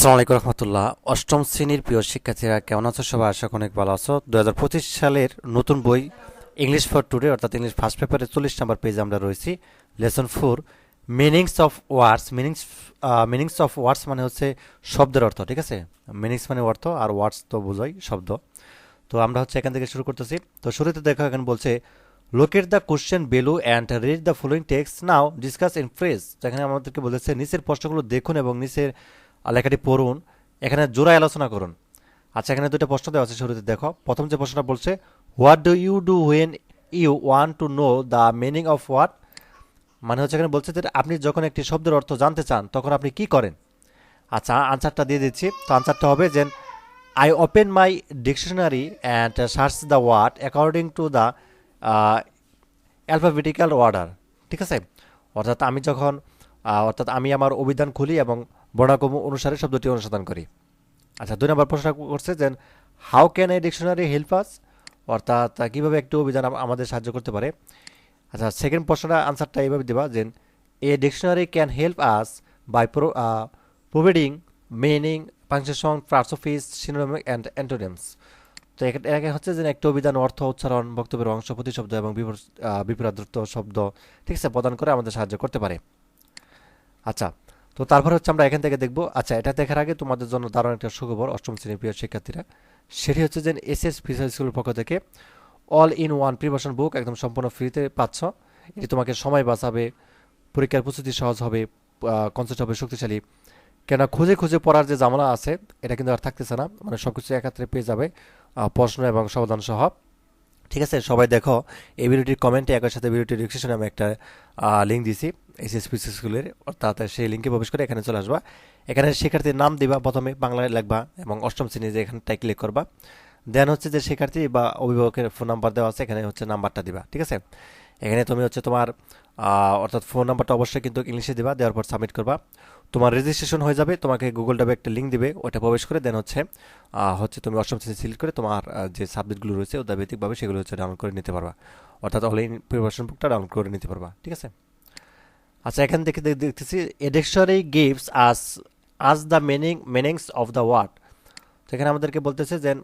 আসসালামু আলাইকুম রহমতুল্লাহ। অষ্টম শ্রেণির প্রিয় শিক্ষার্থীরা, কেমন আছো? সবাই আশা অনেক ভালো আছো। দুই হাজার পঁচিশ সালের নতুন বই ইংলিশ ফর টুডে অর্থাৎ ইংলিশ ফার্স্ট পেপারে চল্লিশ নাম্বার পেজে আমরা রয়েছি। Lesson four meanings of words meanings meanings of words মানে হচ্ছে শব্দের অর্থ, ঠিক আছে? মিনিংস মানে অর্থ আর ওয়ার্ডস তো বোঝাই শব্দ। তো আমরা হচ্ছে এখান থেকে শুরু করতেছি। তো শুরুতে দেখো, এখানে বলছে look at the question below and read the following text now discuss in phrase যেখানে আমাদেরকে বলেছে, নিচের প্রশ্নগুলো দেখুন এবং নিচের লেখাটি পড়ুন। এখানে জোড়ায় আলোচনা করুন। আচ্ছা এখানে দুটো প্রশ্ন দেওয়া আছে শুরুতে। দেখো, প্রথম যে প্রশ্নটা বলছে what do you do when you want to know the meaning of what মানে হচ্ছে এখানে বলছে যে, আপনি যখন একটি শব্দের অর্থ জানতে চান, তখন আপনি কি করেন? আচ্ছা আনসারটা দিয়ে দিচ্ছি। তো আনসারটা হবে যে I open my dictionary and search the word according to the alphabetical order ঠিক আছে? অর্থাৎ আমি যখন অর্থাৎ আমি আমার অভিধান খুলি এবং বর্ণাক্রম অনুসারে শব্দটি অনুসন্ধান করি। আচ্ছা দুই নম্বর প্রশ্ন করছে যে how can a dictionary help us অর্থাৎ কীভাবে একটি অভিধান আমাদের সাহায্য করতে পারে? আচ্ছা সেকেন্ড প্রশ্নটা আনসারটা এইভাবে দেবা যে a dictionary can help us by providing meaning punctuation parts of is synonym and antonyms তো এখানে হচ্ছে যে, একটি অভিধান অর্থ, উচ্চারণ, বক্তব্যের অংশ, প্রতিশব্দ এবং বিপরীত শব্দ, ঠিক আছে, প্রদান করে আমাদের সাহায্য করতে পারে। আচ্ছা তো তারপর হচ্ছে আমরা এখান থেকে দেখব আচ্ছা এটা দেখার আগে তোমাদের জন্য দারুণ একটা সুখবর, অষ্টম শ্রেণির প্রিয় শিক্ষার্থীরা। সেটি হচ্ছে যে এস এস ফিসার স্কুলের পক্ষ থেকে all in one preparation book একদম সম্পূর্ণ ফ্রিতে পাচ্ছ। এটি তোমাকে সময় বাঁচাবে, পরীক্ষার প্রস্তুতি সহজ হবে কনসেপ্ট হবে শক্তিশালী। কেন খুঁজে খুঁজে পড়ার যে জামালা আছে, এটা কিন্তু আর থাকতেছে না। মানে সব কিছু একাত্রে পেয়ে যাবে প্রশ্ন এবং সমাধান সহ। ঠিক আছে, সবাই দেখো, এই ভিডিওটির কমেন্টে একই সাথে ভিডিওটির ডিসক্রিপশনে আমি একটা লিঙ্ক দিছি এসএসপি স্কুলের অর্থাৎ সেই লিঙ্কে প্রবেশ করে এখানে চলে আসবা। এখানে শিক্ষার্থীর নাম দিবা, প্রথমে বাংলায় লিখবা এবং অষ্টম শ্রেণি যে এখানটায় ক্লিক করবা। দেন হচ্ছে যে শিক্ষার্থী বা অভিভাবকের ফোন নাম্বার দেওয়া আছে, এখানে হচ্ছে নাম্বারটা দিবা, ঠিক আছে? এখানে তুমি হচ্ছে তোমার অর্থাৎ ফোন নাম্বারটা অবশ্যই কিন্তু ইংলিশে দিবা, দেওয়ার পর সাবমিট করবা। তোমার রেজিস্ট্রেশন হয়ে যাবে, তোমাকে গুগল ডাবে একটা লিঙ্ক দিবে ওটা প্রবেশ করে দেন হচ্ছে হচ্ছে তুমি অষ্টম শ্রেণি সিলেক্ট করে তোমার যে সাবজেক্টগুলো রয়েছে ওটা ভিত্তিকভাবে সেগুলো হচ্ছে ডাউনলোড করে নিতে পারবা। অর্থাৎ অনলাইন প্রিপারেশন বুকটা ডাউনলোড করে নিতে পারবা, ঠিক আছে? আচ্ছা এখান থেকে দেখ- দেখতেছি a dictionary gives us us the meaning meanings of the word তো এখানে আমাদেরকে বলতেছে যে,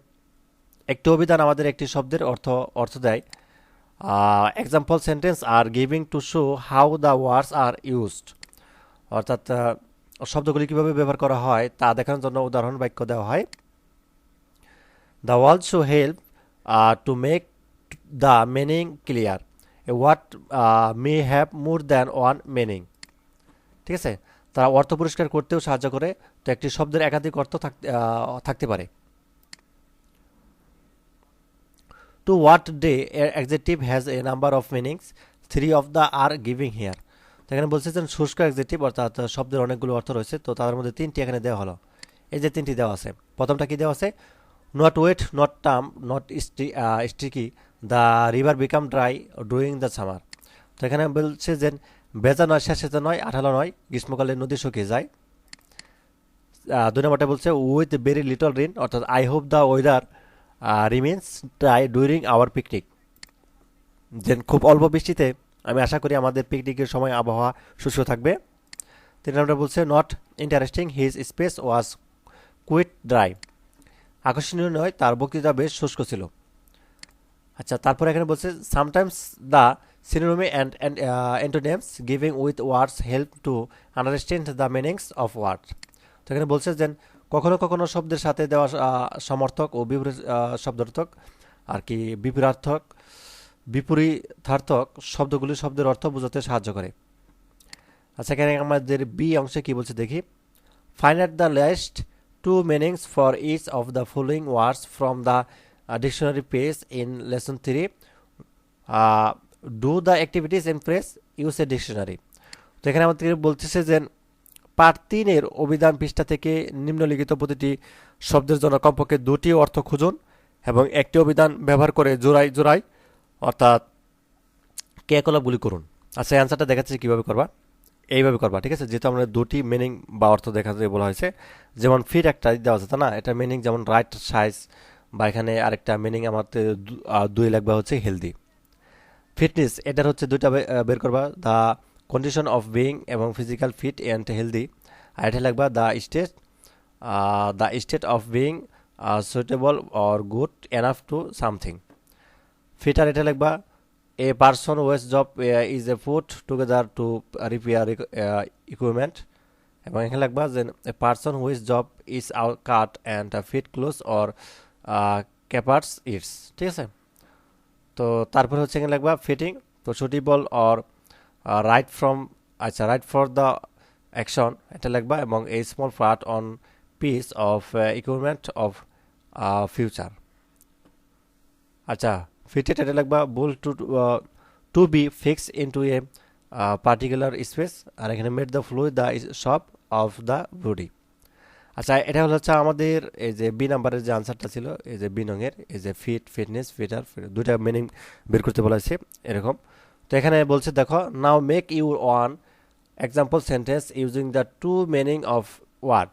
একটি অভিধান আমাদের একটি শব্দের অর্থ অর্থ দেয়। Example sentence are giving to show how the words are used অর্থাৎ শব্দগুলি কীভাবে ব্যবহার করা হয় তা দেখানোর জন্য উদাহরণ বাক্য দেওয়া হয়। The world show help to make the meaning clear a word may have more than one meaning ঠিক আছে? তারা অর্থ পরিষ্কার করতেও সাহায্য করে। তো একটি শব্দের একাধিক অর্থ থাকতে পারে। To what day adjective has a number of meanings three of the are giving here তো এখানে বলছে যে শুষ্ক অ্যাডজেক্টিভ অর্থাৎ শব্দের অনেকগুলো অর্থ রয়েছে, তো তার মধ্যে তিনটি এখানে দেওয়া হলো। এই যে তিনটি দেওয়া আছে, প্রথমটা কি দেওয়া আছে? Not wet not term not sticky the river become dry doing the summer তো এখানে বলছে যে ভেজা নয় শেষেতে নয়, আঠালো নয়, গ্রীষ্মকালে নদী শুকিয়ে যায়। দুই নম্বরটা বলছে উইথ ভেরি লিটল রিন অর্থাৎ I hope the weather remains try during our picnic then খুব অল্প বৃষ্টিতে, আমি আশা করি আমাদের পিকনিকের সময় আবহাওয়া শুষ্ক থাকবে। তিন নম্বরটা বলছে not interesting his space was quite dry আকর্ষণীয় নয়, তার বক্তৃতা বেশ শুষ্ক ছিল। আচ্ছা তারপর এখানে বলছে sometimes the synonymy and antonyms giving with words help to understand the meanings of word তো এখানে বলছে যে কখনো কখনো শব্দের সাথে দেওয়া সমর্থক ও বিপরীত শব্দার্থক, আর কি বিপরীতার্থক বিপরীতার্থক শব্দগুলি শব্দের অর্থ বোঝাতে সাহায্য করে। আচ্ছা এখানে আমাদের বি অংশে কি বলছে দেখি। Find at the last two meanings for each of the following words from the dictionary page in lesson three do the activities in press use a dictionary তো এখানে আমাদের বলতেছে যে পার্ট তিনের অভিধান পৃষ্ঠা থেকে নিম্নলিখিত প্রতিটি শব্দের জন্য কমপক্ষে দুটি অর্থ খুঁজুন এবং একটি অভিধান ব্যবহার করে জোড়াই জোড়াই অর্থাৎ ক্রিয়াকলাপগুলি করুন। আচ্ছা অ্যান্সারটা দেখাচ্ছি কীভাবে করবা। এইভাবে করবা, ঠিক আছে? যেহেতু আমরা দুটি মিনিং বা অর্থ দেখাতে বলা হয়েছে, যেমন ফিট একটা দেওয়া আছে না? এটা মিনিং যেমন রাইট সাইজ বা এখানে আরেকটা মিনিং আমাদের দু- দুই লাগবা হচ্ছে হেলদি ফিটনেস এটার হচ্ছে দুইটা বের করবা দ্য কন্ডিশন অফ বিং এবং ফিজিক্যাল ফিট অ্যান্ড হেলদি আর এটা লাগবা the state the state of being suitable or good enough to something fitter এটা লিখবা a person whose job is a put together to repair equipment এবং এখানে লিখবা যে a person whose job is আউ cut and fit clothes or carpets it's ঠিক আছে? তো তারপর হচ্ছে এখানে লিখবা ফিটিং তো সুটেবল অর রাইট ফ্রম আচ্ছা রাইট ফর দ্য অ্যাকশন এটা লিখবা, এবং a small part on piece of equipment of future আচ্ছা ফিটেড এটা লিখবা বুল to to be fix into a particular space আর এখানে made the flow the shape of the body আচ্ছা এটা হলো হচ্ছে আমাদের, এই যে বি নাম্বারের যে আনসারটা ছিল, এই যে বি নঙের এই যে ফিট ফিটনেস ফিটার দুইটা মিনিং বের করতে বলা হয়েছে এরকম। তো এখানে বলছে, দেখো now make you one example sentence using the two meaning of word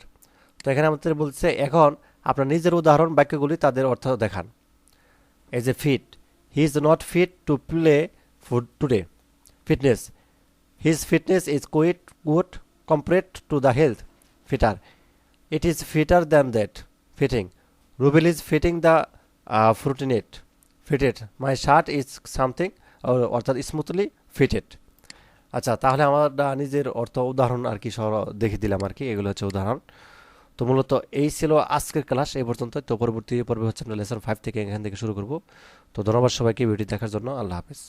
তো এখানে আমাদের বলছে, এখন আপনার নিজের উদাহরণ বাক্যগুলি তাদের অর্থ দেখান। As a fit he is not fit to play food today fitness his fitness is quite good compared to the health fitter it is fitter than that fitting Rubel is fitting the ফ্রুটিনেট fitted my shirt is something অর্থাৎ smoothly fitted আচ্ছা তাহলে আমরা নিজের অর্থ উদাহরণ আর কি সহ দেখে দিলাম আর কি, এগুলো হচ্ছে উদাহরণ। তো মূলত এই ছিল আজকের ক্লাস, এই পর্যন্ত তো পরবর্তী পর্বে হচ্ছে আমরা লেসন ফাইভ থেকে এখান থেকে শুরু করব। তো ধন্যবাদ সবাইকে ভিডিও দেখার জন্য। আল্লাহ হাফেজ।